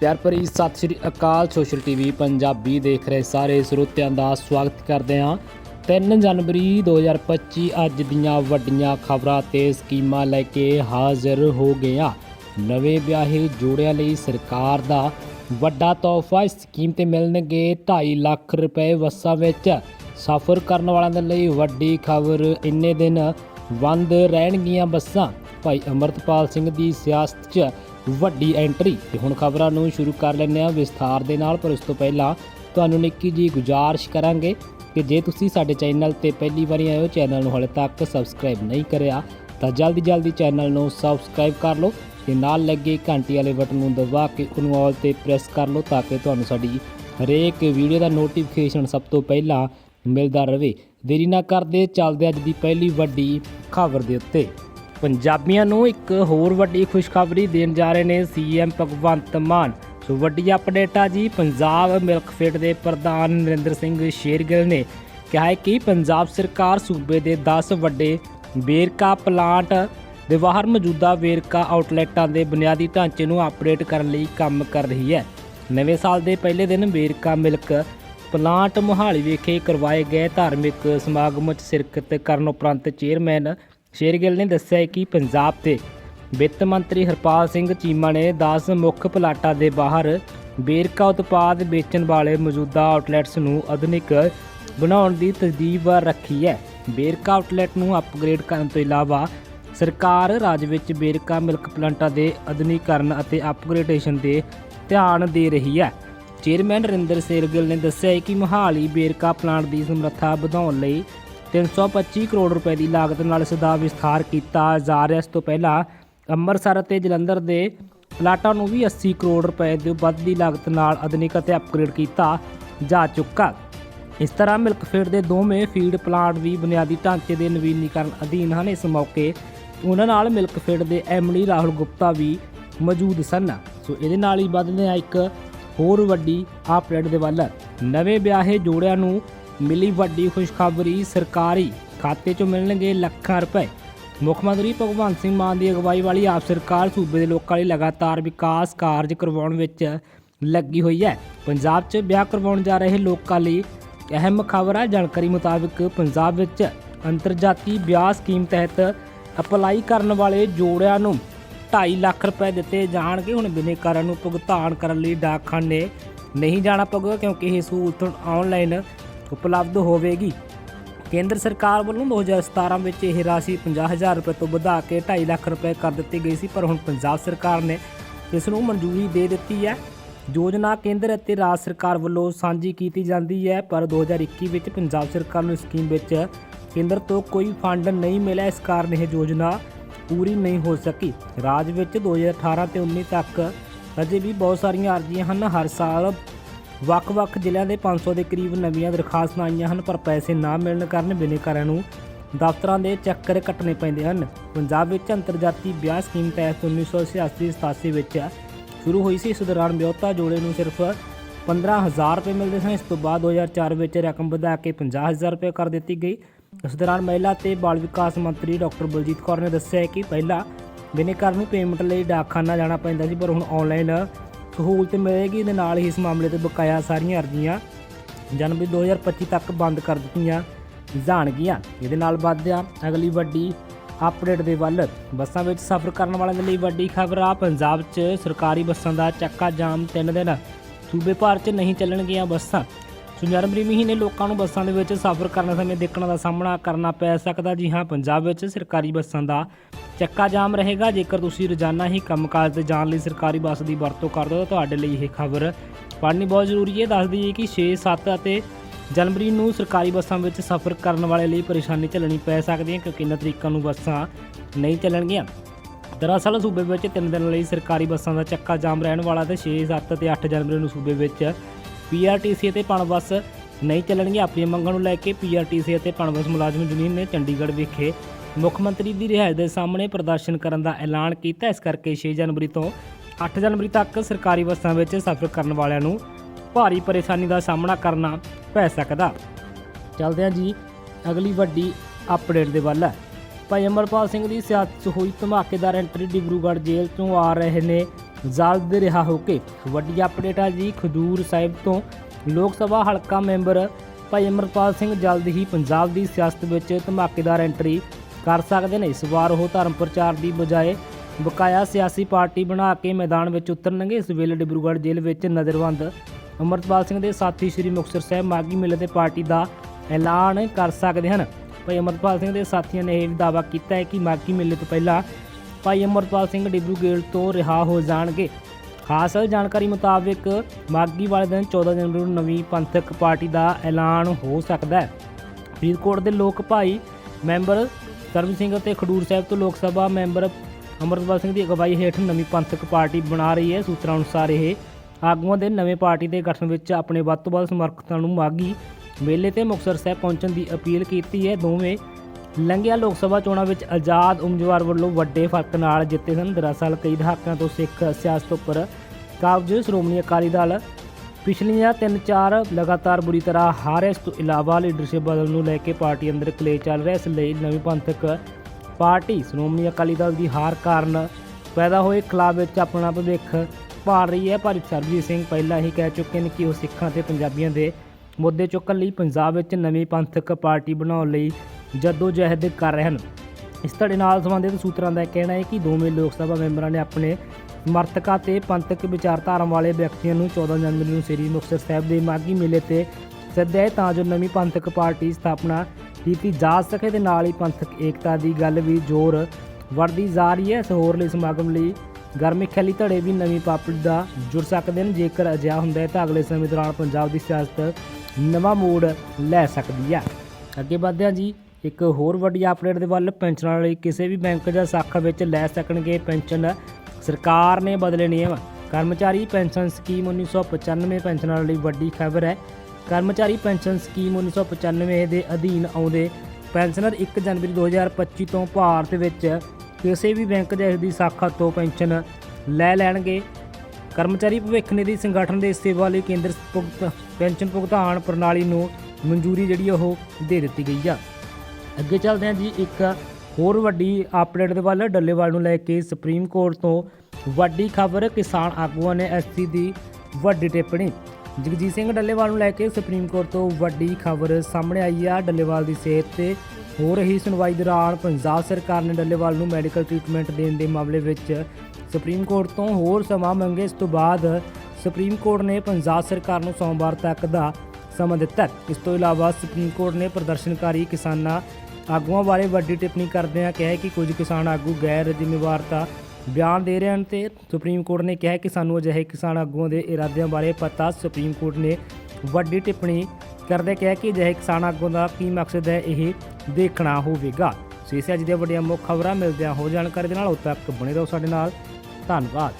ਪਿਆਰ ਭਰੀ ਸਤਿ ਸ਼੍ਰੀ ਅਕਾਲ ਸੋਸ਼ਲ ਟੀਵੀ ਪੰਜਾਬੀ ਦੇਖ ਰਹੇ ਸਾਰੇ ਸਰੋਤਿਆਂ ਦਾ ਸਵਾਗਤ ਕਰਦੇ ਹਾਂ। 3 ਜਨਵਰੀ 2025 ਅੱਜ ਦੀਆਂ ਵੱਡੀਆਂ ਖਬਰਾਂ ਤੇ ਸਕੀਮਾਂ ਲੈ ਕੇ ਹਾਜ਼ਰ ਹੋ ਗਏ ਨਵੇਂ ਵਿਆਹੇ ਜੋੜਿਆਂ ਲਈ ਸਰਕਾਰ ਦਾ ਵੱਡਾ ਤੋਹਫਾ, ਇਸ ਸਕੀਮ ਤੇ ਮਿਲਣਗੇ 2.5 ਲੱਖ ਰੁਪਏ ਬੱਸਾਂ ਵਿੱਚ। ਸਫ਼ਰ ਕਰਨ ਵਾਲਿਆਂ ਦੇ ਲਈ ਵੱਡੀ ਖਬਰ, ਇੰਨੇ ਦਿਨ ਬੰਦ ਰਹਿਣਗੀਆਂ ਬੱਸਾਂ। ਭਾਈ ਅਮਰਤਪਾਲ ਸਿੰਘ ਦੀ ਸਿਆਸਤ 'ਚ ਵੱਡੀ ਐਂਟਰੀ ਤੇ ਹੁਣ ਖਬਰਾਂ ਨੂੰ ਸ਼ੁਰੂ ਕਰ ਲੈਂਦੇ ਹਾਂ ਵਿਸਥਾਰ ਦੇ ਨਾਲ, ਪਰ ਉਸ ਤੋਂ ਪਹਿਲਾਂ ਤੁਹਾਨੂੰ ਨਿੱਕੀ ਜੀ ਗੁਜ਼ਾਰਿਸ਼ ਕਰਾਂਗੇ ਕਿ ਜੇ ਤੁਸੀਂ ਸਾਡੇ ਚੈਨਲ ਤੇ ਪਹਿਲੀ ਵਾਰੀ ਆਏ ਹੋ, ਚੈਨਲ ਨੂੰ ਹਾਲੇ ਤੱਕ ਸਬਸਕ੍ਰਾਈਬ ਨਹੀਂ ਕਰਿਆ, ਤਾਂ ਜਲਦੀ ਜਲਦੀ ਚੈਨਲ ਨੂੰ ਸਬਸਕ੍ਰਾਈਬ ਕਰ ਲਓ ਤੇ ਨਾਲ ਲੱਗੇ ਘੰਟੀ ਵਾਲੇ ਬਟਨ ਨੂੰ ਦਬਾ ਕੇ ਉਹਨੂੰ ਆਲ ਤੇ ਪ੍ਰੈਸ ਕਰ ਲਓ ਤਾਂ ਕਿ ਤੁਹਾਨੂੰ ਸਾਡੀ ਹਰੇਕ ਵੀਡੀਓ ਦਾ ਨੋਟੀਫਿਕੇਸ਼ਨ ਸਭ ਤੋਂ ਪਹਿਲਾਂ ਮਿਲਦਾ ਰਹੇ। ਦੇਰੀ ਨਾ ਕਰਦੇ, ਚੱਲਦੇ ਅੱਜ ਦੀ ਪਹਿਲੀ ਵੱਡੀ ਖਬਰ ਦੇ ਉੱਤੇ। ਪੰਜਾਬੀਆਂ ਨੂੰ ਇੱਕ ਹੋਰ ਵੱਡੀ ਖੁਸ਼ਖਬਰੀ ਦੇਣ ਜਾ ਰਹੇ ਨੇ ਸੀਐਮ ਭਗਵੰਤ ਮਾਨ। ਸੋ ਵੱਡੀ ਅਪਡੇਟ ਆ ਜੀ, ਪੰਜਾਬ ਮਿਲਕਫੈਡ ਦੇ ਪ੍ਰਧਾਨ ਨਰਿੰਦਰ ਸਿੰਘ ਸ਼ੇਰਗਿੱਲ ਨੇ ਕਿਹਾ ਹੈ ਕਿ ਪੰਜਾਬ ਸਰਕਾਰ ਸੂਬੇ ਦੇ 10 ਵੱਡੇ ਵੇਰਕਾ ਪਲਾਂਟ ਦੇ ਬਾਹਰ ਮੌਜੂਦਾ ਵੇਰਕਾ ਆਊਟਲੈਟਾਂ ਦੇ ਬੁਨਿਆਦੀ ਢਾਂਚੇ ਨੂੰ ਅਪਡੇਟ ਕਰਨ ਲਈ ਕੰਮ ਕਰ ਰਹੀ ਹੈ। ਨਵੇਂ ਸਾਲ ਦੇ ਪਹਿਲੇ ਦਿਨ ਵੇਰਕਾ ਮਿਲਕ ਪਲਾਂਟ ਮੁਹਾਲੀ ਵਿਖੇ ਕਰਵਾਏ ਗਏ ਧਾਰਮਿਕ ਸਮਾਗਮ 'ਚ ਸ਼ਿਰਕਤ ਕਰਨ ਉਪਰੰਤ ਚੇਅਰਮੈਨ ਸ਼ੇਰਗਿੱਲ ਨੇ ਦੱਸਿਆ ਕਿ ਪੰਜਾਬ ਤੇ ਵਿੱਤ ਮੰਤਰੀ ਹਰਪਾਲ ਸਿੰਘ ਚੀਮਾ ਨੇ 10 ਮੁੱਖ ਪਲਾਟਾਂ ਦੇ ਬਾਹਰ ਵੇਰਕਾ ਉਤਪਾਦ ਵੇਚਣ ਵਾਲੇ ਮੌਜੂਦਾ ਆਊਟਲੈਟਸ ਨੂੰ ਆਧੁਨਿਕ ਬਣਾਉਣ ਦੀ ਤਜਦੀਬ ਰੱਖੀ ਹੈ। ਵੇਰਕਾ ਆਊਟਲੈਟ ਨੂੰ ਅਪਗ੍ਰੇਡ ਕਰਨ ਤੋਂ ਇਲਾਵਾ ਸਰਕਾਰ ਰਾਜ ਵਿੱਚ ਵੇਰਕਾ ਮਿਲਕ ਪਲਾਂਟਾਂ ਦੇ ਆਧੁਨਿਕਰਨ ਅਤੇ ਅਪਗ੍ਰੇਡੇਸ਼ਨ ਦੇ ਧਿਆਨ ਦੇ ਰਹੀ ਹੈ। ਚੇਅਰਮੈਨ ਰਿੰਦਰ ਸੇਰਗਿਲ ਨੇ ਦੱਸਿਆ ਹੈ ਕਿ ਮੋਹਾਲੀ ਵੇਰਕਾ ਪਲਾਂਟ ਦੀ ਸਮਰੱਥਾ ਵਧਾਉਣ ਲਈ 325 ਕਰੋੜ ਰੁਪਏ ਦੀ ਲਾਗਤ ਨਾਲ ਇਸ ਦਾ ਵਿਸਥਾਰ ਕੀਤਾ ਜਾ ਰਿਹਾ। ਇਸ ਤੋਂ ਪਹਿਲਾਂ ਅੰਮ੍ਰਿਤਸਰ ਅਤੇ ਜਲੰਧਰ ਦੇ ਪਲਾਟਾਂ ਨੂੰ ਵੀ 80 ਕਰੋੜ ਰੁਪਏ ਦੇ ਵੱਧ ਦੀ ਲਾਗਤ ਨਾਲ ਆਧੁਨਿਕ ਅਤੇ ਅਪਗ੍ਰੇਡ ਕੀਤਾ ਜਾ ਚੁੱਕਾ। ਇਸ ਤਰ੍ਹਾਂ ਮਿਲਕਫੇਡ ਦੇ ਦੋਵੇਂ ਫੀਡ ਪਲਾਂਟ ਵੀ ਬੁਨਿਆਦੀ ਢਾਂਚੇ ਦੇ ਨਵੀਨੀਕਰਨ ਅਧੀਨ ਹਨ। ਇਸ ਮੌਕੇ ਉਹਨਾਂ ਨਾਲ ਮਿਲਕਫੇਡ ਦੇ ਐਮਡੀ ਰਾਹੁਲ ਗੁਪਤਾ ਵੀ ਮੌਜੂਦ ਸਨ। ਸੋ ਇਹਦੇ ਨਾਲ ਹੀ ਵੱਧਦੇ ਆ ਇੱਕ ਹੋਰ ਵੱਡੀ ਅਪਡੇਟ ਦੇ ਵੱਲ ਨਵੇਂ ਵਿਆਹੇ ਜੋੜਿਆਂ ਨੂੰ ਮਿਲੀ ਵੱਡੀ ਖੁਸ਼ਖਬਰੀ ਸਰਕਾਰੀ ਖਾਤੇ 'ਚੋਂ ਮਿਲਣਗੇ ਲੱਖਾਂ ਰੁਪਏ। ਮੁੱਖ ਮੰਤਰੀ ਭਗਵੰਤ ਸਿੰਘ ਮਾਨ ਦੀ ਅਗਵਾਈ ਵਾਲੀ ਆਪ ਸਰਕਾਰ ਸੂਬੇ ਦੇ ਲੋਕਾਂ ਲਈ ਲਗਾਤਾਰ ਵਿਕਾਸ ਕਾਰਜ ਕਰਵਾਉਣ ਵਿੱਚ ਲੱਗੀ ਹੋਈ ਹੈ। ਪੰਜਾਬ 'ਚ ਵਿਆਹ ਕਰਵਾਉਣ ਜਾ ਰਹੇ ਲੋਕਾਂ ਲਈ ਅਹਿਮ ਖਬਰ ਹੈ। ਜਾਣਕਾਰੀ ਮੁਤਾਬਕ ਪੰਜਾਬ ਵਿੱਚ ਅੰਤਰਜਾਤੀ ਵਿਆਹ ਸਕੀਮ ਤਹਿਤ ਅਪਲਾਈ ਕਰਨ ਵਾਲੇ ਜੋੜਿਆਂ ਨੂੰ 2.5 ਲੱਖ ਰੁਪਏ ਦਿੱਤੇ ਜਾਣਗੇ। ਹੁਣ ਬਿਨੇਕਾਰਾਂ ਨੂੰ ਭੁਗਤਾਨ ਕਰਨ ਲਈ ਡਾਕਖਾਨੇ ਨਹੀਂ ਜਾਣਾ ਪਊਗਾ ਕਿਉਂਕਿ ਇਹ ਸਹੂਲਤ ਹੁਣ ਆਨਲਾਈਨ ਉਪਲਬਧ ਹੋਵੇਗੀ। ਕੇਂਦਰ ਸਰਕਾਰ ਵੱਲੋਂ 2017 ਵਿੱਚ ਇਹ ਰਾਸ਼ੀ 50000 ਰੁਪਏ ਤੋਂ ਵਧਾ ਕੇ 2.5 ਲੱਖ ਰੁਪਏ ਕਰ ਦਿੱਤੀ ਗਈ ਸੀ, ਪਰ ਹੁਣ ਪੰਜਾਬ ਸਰਕਾਰ ਨੇ ਇਸ ਨੂੰ ਮਨਜ਼ੂਰੀ ਦੇ ਦਿੱਤੀ ਹੈ। ਯੋਜਨਾ ਕੇਂਦਰ ਅਤੇ ਰਾਜ ਸਰਕਾਰ ਵੱਲੋਂ ਸਾਂਝੀ ਕੀਤੀ ਜਾਂਦੀ ਹੈ, ਪਰ 2021 ਵਿੱਚ ਪੰਜਾਬ ਸਰਕਾਰ ਨੂੰ ਇਸ ਸਕੀਮ ਵਿੱਚ ਕੇਂਦਰ ਤੋਂ ਕੋਈ ਫੰਡ ਨਹੀਂ ਮਿਲਿਆ। ਇਸ ਕਾਰਨ ਇਹ ਯੋਜਨਾ ਪੂਰੀ ਨਹੀਂ ਹੋ ਸਕੀ। ਰਾਜ ਵਿੱਚ 2018 ਤੇ 19 ਤੱਕ ਅਜੇ ਵੀ ਬਹੁਤ ਸਾਰੀਆਂ ਅਰਜ਼ੀਆਂ ਹਨ। ਹਰ ਸਾਲ ਵੱਖ-ਵੱਖ ਜ਼ਿਲ੍ਹਿਆਂ ਦੇ 500 ਦੇ ਕਰੀਬ ਨਵੀਆਂ ਦਰਖਾਸਤਾਂ ਆਈਆਂ ਹਨ, ਪਰ ਪੈਸੇ ਨਾ ਮਿਲਣ ਕਾਰਨ ਬਿਨੇਕਾਰਾਂ ਨੂੰ ਦਫ਼ਤਰਾਂ ਦੇ ਚੱਕਰ ਕੱਟਣੇ ਪੈਂਦੇ ਹਨ। ਪੰਜਾਬ ਵਿੱਚ ਅੰਤਰਜਾਤੀ ਵਿਆਹ ਸਕੀਮ ਤਹਿਤ 1986-87 ਵਿੱਚ ਸ਼ੁਰੂ ਹੋਈ ਸੀ। ਇਸ ਦੌਰਾਨ ਵਿਆਹੁਤਾ ਜੋੜੇ ਨੂੰ ਸਿਰਫ 15000 ਰੁਪਏ ਮਿਲਦੇ ਸਨ। ਇਸ ਤੋਂ ਬਾਅਦ 2004 ਵਿੱਚ ਰਕਮ ਵਧਾ ਕੇ 50000 ਰੁਪਏ ਕਰ ਦਿੱਤੀ ਗਈ। ਇਸ ਦੌਰਾਨ ਮਹਿਲਾ ਤੇ ਬਾਲ ਵਿਕਾਸ ਮੰਤਰੀ ਡਾਕਟਰ ਬਲਜੀਤ ਕੌਰ ਨੇ ਦੱਸਿਆ ਕਿ ਪਹਿਲਾਂ ਬਿਨੇਕਾਰ ਨੂੰ ਪੇਮੈਂਟ ਲਈ ਡਾਕਖਾਨਾ ਜਾਣਾ ਪੈਂਦਾ ਸੀ, ਪਰ ਹੁਣ ਆਨਲਾਈਨ ਸਹੂਲਤ ਮਿਲੇਗੀ ਦੇ ਨਾਲ ਹੀ ਇਸ ਮਾਮਲੇ ਤੇ ਬਕਾਇਆ ਸਾਰੀਆਂ ਅਰਜ਼ੀਆਂ ਜਨਵਰੀ 2025 ਤੱਕ ਬੰਦ ਕਰ ਦਿੱਤੀਆਂ ਜਾਣਗੀਆਂ। ਇਹਦੇ ਨਾਲ ਵੱਧਦਿਆਂ ਅਗਲੀ ਵੱਡੀ ਅਪਡੇਟ ਦੇ ਵੱਲ ਬੱਸਾਂ ਵਿੱਚ ਸਫ਼ਰ ਕਰਨ ਵਾਲਿਆਂ ਦੇ ਲਈ ਵੱਡੀ ਖਬਰ ਆ। ਪੰਜਾਬ 'ਚ ਸਰਕਾਰੀ ਬੱਸਾਂ ਦਾ ਚੱਕਾ ਜਾਮ ਤਿੰਨ ਦਿਨ। ਸੂਬੇ ਭਰ 'ਚ ਨਹੀਂ ਚੱਲਣਗੀਆਂ ਬੱਸਾਂ। ਸੋ ਜਨਵਰੀ ਮਹੀਨੇ ਲੋਕਾਂ ਨੂੰ ਬੱਸਾਂ ਦੇ ਵਿੱਚ ਸਫ਼ਰ ਕਰਨ ਸਮੇਂ ਦਿੱਕਤਾਂ ਦਾ ਸਾਹਮਣਾ ਕਰਨਾ ਪੈ ਸਕਦਾ। ਜੀ ਹਾਂ, ਪੰਜਾਬ ਵਿੱਚ ਸਰਕਾਰੀ ਬੱਸਾਂ ਦਾ ਚੱਕਾ ਜਾਮ ਰਹੇਗਾ। ਜੇਕਰ ਤੁਸੀਂ ਰੋਜ਼ਾਨਾ ਹੀ ਕੰਮਕਾਜ ਤੇ ਜਾਣ ਲਈ ਸਰਕਾਰੀ ਬੱਸ ਦੀ ਵਰਤੋਂ ਕਰਦੇ ਹੋ, ਤਾਂ ਤੁਹਾਡੇ ਲਈ ਇਹ ਖਬਰ ਪੜ੍ਹਨੀ ਬਹੁਤ ਜ਼ਰੂਰੀ ਹੈ। ਦੱਸ ਦਈਏ ਕਿ 6 7 ਅਤੇ ਜਨਵਰੀ ਨੂੰ ਸਰਕਾਰੀ ਬੱਸਾਂ ਵਿੱਚ ਸਫ਼ਰ ਕਰਨ ਵਾਲੇ ਲਈ ਪਰੇਸ਼ਾਨੀ ਝੱਲਣੀ ਪੈ ਸਕਦੀ ਹੈ, ਕਿਉਂਕਿ ਇਹਨਾਂ ਤਰੀਕਾਂ ਨੂੰ ਬੱਸਾਂ ਨਹੀਂ ਚੱਲਣਗੀਆਂ ਦਰਅਸਲ, ਸੂਬੇ ਵਿੱਚ ਤਿੰਨ ਦਿਨ ਲਈ ਸਰਕਾਰੀ ਬੱਸਾਂ ਦਾ ਚੱਕਾ ਜਾਮ ਰਹਿਣ ਵਾਲਾ ਤੇ 6 7 ਤੇ 8 ਜਨਵਰੀ ਨੂੰ ਸੂਬੇ ਵਿੱਚ ਪੀਆਰਟੀਸੀ ਅਤੇ ਪਣ ਬੱਸ ਨਹੀਂ ਚੱਲਣਗੀਆਂ। ਆਪਣੀਆਂ ਮੰਗਾਂ ਨੂੰ ਲੈ ਕੇ ਪੀਆਰਟੀਸੀ ਅਤੇ ਪਣ ਬੱਸ ਮੁਲਾਜ਼ਮ ਯੂਨੀਅਨ ਨੇ ਚੰਡੀਗੜ੍ਹ ਵਿਖੇ ਮੁੱਖ ਮੰਤਰੀ ਦੀ ਰਿਹਾਇਸ਼ ਦੇ ਸਾਹਮਣੇ ਪ੍ਰਦਰਸ਼ਨ ਕਰਨ ਦਾ ਐਲਾਨ ਕੀਤਾ। ਇਸ ਕਰਕੇ 6 ਜਨਵਰੀ ਤੋਂ 8 ਜਨਵਰੀ ਤੱਕ ਸਰਕਾਰੀ ਬੱਸਾਂ ਵਿੱਚ ਸਫ਼ਰ ਕਰਨ ਵਾਲਿਆਂ ਨੂੰ ਭਾਰੀ ਪਰੇਸ਼ਾਨੀ ਦਾ ਸਾਹਮਣਾ ਕਰਨਾ ਪੈ ਸਕਦਾ। ਚੱਲਦੇ ਹਾਂ ਜੀ, ਅਗਲੀ ਵੱਡੀ ਅਪਡੇਟ ਦੇ ਵੱਲ। ਭਾਈ ਅਮਰਪਾਲ ਸਿੰਘ ਦੀ ਸਿਆਸਤ ਹੋਈ ਧਮਾਕੇਦਾਰ ਐਂਟਰੀ ਡਿਬਰੂਗੜ੍ਹ ਜੇਲ੍ਹ ਤੋਂ ਆ ਰਹੇ ਨੇ ਜਲਦ ਰਿਹਾ ਹੋ ਕੇ। ਵੱਡੀ ਅਪਡੇਟ ਆ ਜੀ ਖਡੂਰ ਸਾਹਿਬ ਤੋਂ। ਲੋਕ ਸਭਾ ਹਲਕਾ ਮੈਂਬਰ ਭਾਈ ਅਮਰਪਾਲ ਸਿੰਘ ਜਲਦ ਹੀ ਪੰਜਾਬ ਦੀ ਸਿਆਸਤ ਵਿੱਚ ਧਮਾਕੇਦਾਰ ਐਂਟਰੀ ਕਰ ਸਕਦੇ ਨੇ। ਇਸ ਵਾਰ ਉਹ ਧਰਮ ਪ੍ਰਚਾਰ ਦੀ ਬਜਾਏ ਬਕਾਇਆ ਸਿਆਸੀ ਪਾਰਟੀ ਬਣਾ ਕੇ ਮੈਦਾਨ ਵਿੱਚ ਉਤਰਨਗੇ। ਇਸ ਵੇਲੇ ਡਿਬਰੂਗੜ੍ਹ ਜੇਲ੍ਹ ਵਿੱਚ ਨਜ਼ਰਬੰਦ ਅਮਰਪਾਲ ਸਿੰਘ ਦੇ ਸਾਥੀ ਸ੍ਰੀ ਮੁਕਤਸਰ ਸਾਹਿਬ ਮਾਗੀ ਮੇਲੇ 'ਤੇ ਪਾਰਟੀ ਦਾ ਐਲਾਨ ਕਰ ਸਕਦੇ ਹਨ। ਭਾਈ ਅਮਰਪਾਲ ਸਿੰਘ ਦੇ ਸਾਥੀਆਂ ਨੇ ਇਹ ਵੀ ਦਾਅਵਾ ਕੀਤਾ ਹੈ ਕਿ ਮਾਗੀ ਮੇਲੇ ਤੋਂ ਪਹਿਲਾਂ ਭਾਈ ਅਮਰਪਾਲ ਸਿੰਘ ਡਿਬਰੂਗੜ੍ਹ ਤੋਂ ਰਿਹਾ ਹੋ ਜਾਣਗੇ। ਖਾਸ ਜਾਣਕਾਰੀ ਮੁਤਾਬਕ ਮਾਗੀ ਵਾਲੇ ਦਿਨ 14 ਜਨਵਰੀ ਨੂੰ ਨਵੀਂ ਪੰਥਕ ਪਾਰਟੀ ਦਾ ਐਲਾਨ ਹੋ ਸਕਦਾ ਹੈ। ਫਰੀਦਕੋਟ ਦੇ ਲੋਕ ਭਾਈ ਮੈਂਬਰ ਸਰਬਜੀਤ ਸਿੰਘ ਅਤੇ ਖਡੂਰ ਸਾਹਿਬ ਤੋਂ ਲੋਕ ਸਭਾ ਮੈਂਬਰ ਅਮਰਪਾਲ ਸਿੰਘ ਦੀ ਅਗਵਾਈ ਹੇਠ ਨਵੀਂ ਪੰਥਕ ਪਾਰਟੀ ਬਣਾ ਰਹੀ ਹੈ। ਸੂਤਰਾਂ ਅਨੁਸਾਰ ਇਹ ਆਗੂਆਂ ਦੇ ਨਵੇਂ ਪਾਰਟੀ ਦੇ ਗਠਨ ਵਿੱਚ ਆਪਣੇ ਵੱਧ ਤੋਂ ਵੱਧ ਸਮਰਥਕਾਂ ਨੂੰ ਮਾਗੀ ਮੇਲੇ ਤੇ ਮੁਕਤਸਰ ਸਾਹਿਬ ਪਹੁੰਚਣ ਦੀ ਅਪੀਲ ਕੀਤੀ ਹੈ। ਦੋਵੇਂ ਲੰਘਿਆ ਲੋਕ ਸਭਾ ਚੋਣਾਂ ਵਿੱਚ ਆਜ਼ਾਦ ਉਮੀਦਵਾਰ ਵੱਲੋਂ ਵੱਡੇ ਫ਼ਰਕ ਨਾਲ ਜਿੱਤੇ ਸਨ ਦਰਅਸਲ ਕਈ ਦਹਾਕਿਆਂ ਤੋਂ ਸਿੱਖ ਸਿਆਸਤ ਉੱਪਰ ਕਾਬਜ ਸ਼੍ਰੋਮਣੀ ਅਕਾਲੀ ਦਲ ਪਿਛਲੀਆਂ 3-4 ਲਗਾਤਾਰ ਬੁਰੀ ਤਰ੍ਹਾਂ ਹਾਰੇ ਇਸ ਤੋਂ ਇਲਾਵਾ ਲੀਡਰਸ਼ਿਪ ਬਦਲ ਨੂੰ ਲੈ ਕੇ ਪਾਰਟੀ ਅੰਦਰ ਕਲੇ ਚੱਲ ਰਿਹਾ ਇਸ ਲਈ ਨਵੀਂ ਪੰਥਕ ਪਾਰਟੀ ਸ਼੍ਰੋਮਣੀ ਅਕਾਲੀ ਦਲ ਦੀ ਹਾਰ ਕਾਰਨ ਪੈਦਾ ਹੋਏ ਖਿਲਾਫ ਵਿੱਚ ਆਪਣਾ ਭਵਿੱਖ ਭਾਲ ਰਹੀ ਹੈ। ਪਰ ਸਰਬਜੀਤ ਸਿੰਘ ਪਹਿਲਾਂ ਹੀ ਕਹਿ ਚੁੱਕੇ ਨੇ ਕਿ ਉਹ ਸਿੱਖਾਂ ਤੇ ਪੰਜਾਬੀਆਂ ਦੇ ਮੁੱਦੇ ਚੁੱਕਣ ਲਈ ਪੰਜਾਬ ਵਿੱਚ ਨਵੀਂ ਪੰਥਕ ਪਾਰਟੀ ਬਣਾਉਣ ਲਈ ਜਦੋਜਹਿਦ ਕਰ ਰਹੇ ਹਨ। ਇਸ ਧੜੇ ਨਾਲ ਸੰਬੰਧਿਤ ਸੂਤਰਾਂ ਦਾ ਕਹਿਣਾ ਹੈ ਕਿ ਦੋਵੇਂ ਲੋਕ ਸਭਾ ਮੈਂਬਰਾਂ ਨੇ ਆਪਣੇ ਸਮਰਥਕਾਂ ਤੇ ਪੰਥਕ ਵਿਚਾਰਧਾਰਾ ਵਾਲੇ ਵਿਅਕਤੀਆਂ ਨੂੰ 14 ਜਨਵਰੀ ਨੂੰ ਸ੍ਰੀ ਮੁਕਤਸਰ ਸਾਹਿਬ ਦੇ ਮਾਗੀ ਮੇਲੇ ਤੇ ਸੱਦਿਆ ਹੈ ਤਾਂ ਜੋ ਨਵੀਂ ਪੰਥਕ ਪਾਰਟੀ ਸਥਾਪਨਾ ਕੀਤੀ ਜਾ ਸਕੇ ਤੇ ਨਾਲ ਹੀ ਪੰਥਕ ਏਕਤਾ ਦੀ ਗੱਲ ਵੀ ਜ਼ੋਰ ਵਰਦੀ ਜਾ ਰਹੀ ਹੈ। ਇਸ ਹੋਰ ਲਈ ਸਮਾਗਮ ਲਈ ਗਰਮੀ ਖਿਆਲੀ ਧੜੇ ਵੀ ਨਵੀਂ ਪਾਰਟੀ ਦਾ ਜੁੜ ਸਕਦੇ ਨੇ ਜੇਕਰ ਅਜਿਹਾ ਹੁੰਦਾ ਹੈ ਤਾਂ ਅਗਲੇ ਸਮੇਂ ਦੌਰਾਨ ਪੰਜਾਬ ਦੀ ਸਿਆਸਤ ਨਵਾਂ ਮੋੜ ਲੈ ਸਕਦੀ ਹੈ। ਅੱਗੇ ਵਧਦੇ ਹਾਂ ਜੀ। ਇੱਕ ਹੋਰ ਵੱਡੀ ਅਪਡੇਟ ਦੇ ਵੱਲ ਪੈਨਸ਼ਨਾਂ ਲਈ ਕਿਸੇ ਵੀ ਬੈਂਕ ਜਾਂ ਸ਼ਾਖਾ ਵਿੱਚ ਲੈ ਸਕਣਗੇ ਪੈਨਸ਼ਨ। ਸਰਕਾਰ ਨੇ ਬਦਲੇ ਨਿਯਮ। ਕਰਮਚਾਰੀ ਪੈਨਸ਼ਨ ਸਕੀਮ 1995 ਪੈਨਸ਼ਨਾਂ ਲਈ ਵੱਡੀ ਖਬਰ ਹੈ। ਕਰਮਚਾਰੀ ਪੈਨਸ਼ਨ ਸਕੀਮ 1995 ਦੇ ਅਧੀਨ ਆਉਂਦੇ ਪੈਨਸ਼ਨਰ 1 ਜਨਵਰੀ 2025 ਤੋਂ ਭਾਰਤ ਵਿੱਚ ਕਿਸੇ ਵੀ ਬੈਂਕ ਜਾਂ ਇਸ ਦੀ ਸ਼ਾਖਾ ਤੋਂ ਪੈਨਸ਼ਨ ਲੈ ਲੈਣਗੇ। ਕਰਮਚਾਰੀ ਭਵਿੱਖ ਨਿਧੀ ਸੰਗਠਨ ਦੇ ਸੇਵਾ ਲਈ ਕੇਂਦਰ ਭੁਗਤ ਪੈਨਸ਼ਨ ਭੁਗਤਾਨ ਪ੍ਰਣਾਲੀ ਨੂੰ ਮਨਜ਼ੂਰੀ ਜਿਹੜੀ ਉਹ ਦੇ ਦਿੱਤੀ ਗਈ ਆ। ਅੱਗੇ ਚੱਲਦੇ ਹਾਂ ਜੀ, ਇੱਕ ਹੋਰ ਵੱਡੀ ਅਪਡੇਟ ਦੇ ਵੱਲ, ਡੱਲੇਵਾਲ ਨੂੰ ਲੈ ਕੇ ਸੁਪਰੀਮ ਕੋਰਟ ਤੋਂ ਵੱਡੀ ਖਬਰ, ਕਿਸਾਨ ਆਗੂਆਂ ਨੇ ਐਸਸੀ ਦੀ ਵੱਡੀ ਟਿੱਪਣੀ। ਜਗਜੀਤ ਸਿੰਘ ਡੱਲੇਵਾਲ ਨੂੰ ਲੈ ਕੇ ਸੁਪਰੀਮ ਕੋਰਟ ਤੋਂ ਵੱਡੀ ਖਬਰ ਸਾਹਮਣੇ ਆਈ ਆ। ਡੱਲੇਵਾਲ ਦੀ ਸਿਹਤ ਤੇ ਹੋ ਰਹੀ ਸੁਣਵਾਈ ਦੌਰਾਨ ਪੰਜਾਬ ਸਰਕਾਰ ਨੇ ਡੱਲੇਵਾਲ ਨੂੰ ਮੈਡੀਕਲ ਟ੍ਰੀਟਮੈਂਟ ਦੇਣ ਦੇ ਮਾਮਲੇ ਵਿੱਚ ਸੁਪਰੀਮ ਕੋਰਟ ਤੋਂ ਹੋਰ ਸਮਾਂ ਮੰਗੇ। ਇਸ ਤੋਂ ਬਾਅਦ ਸੁਪਰੀਮ ਕੋਰਟ ਨੇ ਪੰਜਾਬ ਸਰਕਾਰ ਨੂੰ ਸੋਮਵਾਰ ਤੱਕ ਦਾ ਸਮਾਂ ਦਿੱਤਾ। ਇਸ ਤੋਂ ਇਲਾਵਾ ਸੁਪਰੀਮ ਕੋਰਟ ਨੇ ਪ੍ਰਦਰਸ਼ਨਕਾਰੀ ਕਿਸਾਨਾਂ ਆਗੂਆਂ ਬਾਰੇ ਵੱਡੀ ਟਿੱਪਣੀ ਕਰਦਿਆਂ ਕਿਹਾ ਕਿ ਕੁਝ ਕਿਸਾਨ ਆਗੂ ਗੈਰ ਜ਼ਿੰਮੇਵਾਰਤਾ ਬਿਆਨ ਦੇ ਰਹੇ ਹਨ ਤੇ ਸੁਪਰੀਮ ਕੋਰਟ ਨੇ ਕਿਹਾ ਕਿ ਸਾਨੂੰ ਅਜਿਹੇ ਕਿਸਾਨ ਆਗੂਆਂ ਦੇ ਇਰਾਦਿਆਂ ਬਾਰੇ ਪਤਾ। ਸੁਪਰੀਮ ਕੋਰਟ ਨੇ ਵੱਡੀ ਟਿੱਪਣੀ ਕਰਦੇ ਕਿਹਾ ਕਿ ਅਜਿਹੇ ਕਿਸਾਨ ਆਗੂਆਂ ਦਾ ਕੀ ਮਕਸਦ ਹੈ, ਇਹ ਦੇਖਣਾ ਹੋਵੇਗਾ। ਸੋ ਇਸੇ ਅੱਜ ਦੀਆਂ ਵੱਡੀਆਂ ਮੁੱਖ ਖਬਰਾਂ ਮਿਲਦਿਆਂ ਹੋ ਜਾਣਕਾਰੀ ਦੇ ਨਾਲ। ਉਦੋਂ ਤੱਕ ਬਣੇ ਰਹੋ ਸਾਡੇ ਨਾਲ। ਧੰਨਵਾਦ।